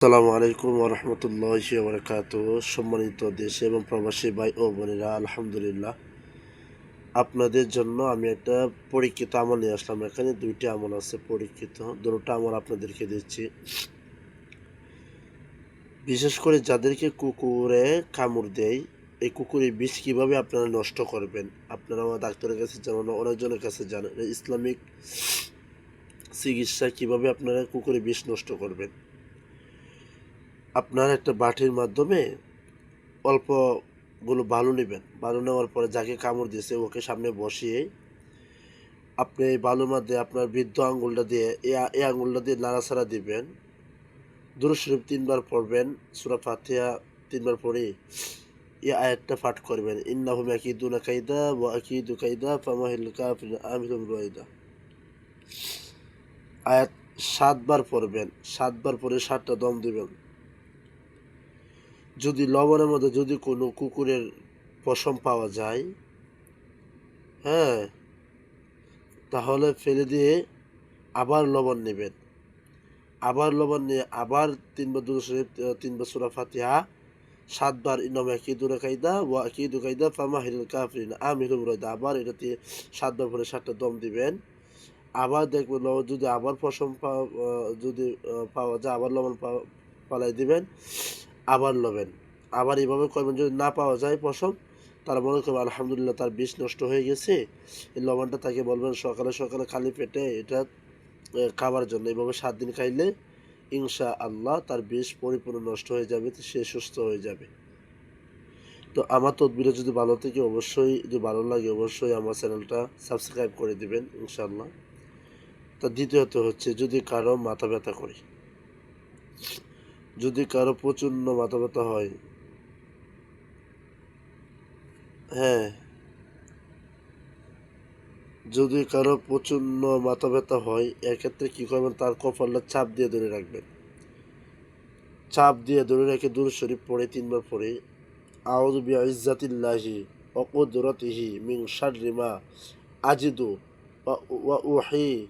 আসসালামু আলাইকুম রহমতুল্লাহ বরকাত সম্মানিত দেশে এবং প্রবাসী ভাই ও বোনেরা, আলহামদুলিল্লাহ। আপনাদের জন্য আমি একটা পরীক্ষিত আমল নিয়ে আসলাম। এখানে দুইটি আমল আছে পরীক্ষিত। দুটো আমল আপনাদেরকে দিচ্ছি। বিশেষ করে যাদেরকে কুকুরে কামড় দেয়, এই কুকুরের বিষ কীভাবে আপনারা নষ্ট করবেন? আপনারা আমার ডাক্তারের কাছে জানান অনেকজনের কাছে জানেন, ইসলামিক চিকিৎসা কীভাবে আপনারা কুকুরের বিষ নষ্ট করবেন? আপনার একটা বাটির মাধ্যমে অল্পগুলো বালু নেবেন। বালু নেওয়ার পরে যাকে কামড় দিয়েছে ওকে সামনে বসিয়ে আপনি এই বালুর মধ্যে আপনার বৃদ্ধ আঙ্গুলটা দিয়ে এই আঙ্গুলটা দিয়ে নাড়াছাড়া দিবেন। দুরুদ শরীফ তিনবার পড়বেন, সুরা ফাতিহা তিনবার পড়ে এই আয়াতটা পাঠ করবেন। ইন্নাহুম আকিদুনা কাইদা ওয়া আকিদু কাইদা ফামাহিল কাফির আমিরুম রয়দা আয়াত সাতবার পড়বেন, সাতবার পরে সাতটা দম দিবেন। যদি লবণের মধ্যে যদি কোনো কুকুরের পশম পাওয়া যায় হ্যাঁ তাহলে ফেলে দিয়ে আবার লবণ নেবেন। আবার লবণ নিয়ে আবার তিনবার দুরু শরীফ তিনবার সুরা ফাতিহা, সাতবার ইনম আকিদুর কাইদা ওয়া আকিদু কাইদা ফামা হিল কাফরিন আমিরুম রয়দা আবার এটাতে সাতবার পরে সাতটা দম দিবেন। আবার দেখবেন লবণ যদি আবার পশম যদি পাওয়া যায়, আবার লবণ পালাই দিবেন। আবার লবেন। আবার এইভাবে করবেন যদি না পাওয়া যায় পশম, তারা মনে করবে, আলহামদুলিল্লাহ, তার বিষ নষ্ট হয়ে গেছে। এই লবণটা তাকে বলবেন, সকালে সকালে খালি পেটে এটা খাবার জন্য। এইভাবে সাত দিন খাইলে ইনশা আল্লাহ তার বিষ পরিপূর্ণ নষ্ট হয়ে যাবে সে সুস্থ হয়ে যাবে। তো আমার তদবিরে যদি ভালো থেকে, অবশ্যই, যদি ভালো লাগে, অবশ্যই আমার চ্যানেলটা সাবস্ক্রাইব করে দিবেন, ইনশাআল্লাহ। তা দ্বিতীয়ত হচ্ছে, যদি কারও মাথা ব্যথা করে। যদি কারও প্রচণ্ড মাথা ব্যথা হয়। হ্যাঁ। যদি কারও প্রচণ্ড মাথা ব্যথা হয়, এক্ষেত্রে কী করবেন? তার কপালটা চাপ দিয়ে ধরে রাখবেন। চাপ দিয়ে ধরে রেখে দূর শরীফ পড়ে, তিনবার পড়ে, আউযু বিইজ্জাতিল্লাহি ওয়া কুদরাতিহি মিন শাররি আজিদু ওয়া ওয়া উহি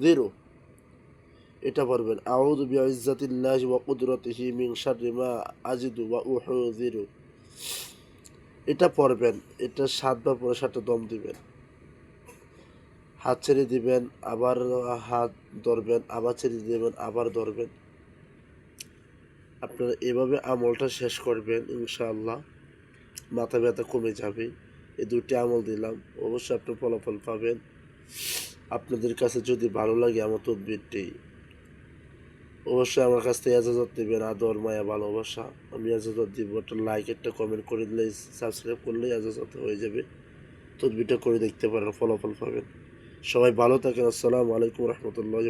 দিরু। এটা পড়বেন, আউযু বিইজ্জাতিল্লাহি ওয়া কুদরাতিহি মিন শাররি মা আজিদু ওয়া উহযিরু। এটা পড়বেন, এটা সাতবার পরে সাতটা দম দিবেন। হাত ছেড়ে দিবেন, আবার হাত ধরবেন, আবার ছেড়ে দিবেন, আবার ধরবেন। আপনারা এভাবে আমলটা শেষ করবেন, ইনশাআল্লাহ। মাথা ব্যথা কমে যাবে এই দুটি আমল দিলাম, অবশ্যই আপনি ফলাফল পাবেন। আপনাদের কাছে যদি ভালো লাগে আমার তদবিরটি। অবশ্যই আমার কাছ থেকে এজাজত দেবেন আদর, মায়া, ভালোবাসা। আমি এজাজত দিব, একটা লাইক একটা কমেন্ট করে দিলে সাবস্ক্রাইব করলেই এজাজত হয়ে যাবে। তদবিটা করে দেখতে পারেন, ফলাফল পাবেন। সবাই ভালো থাকেন, আসসালামু আলাইকুম রহমতুল্লাহ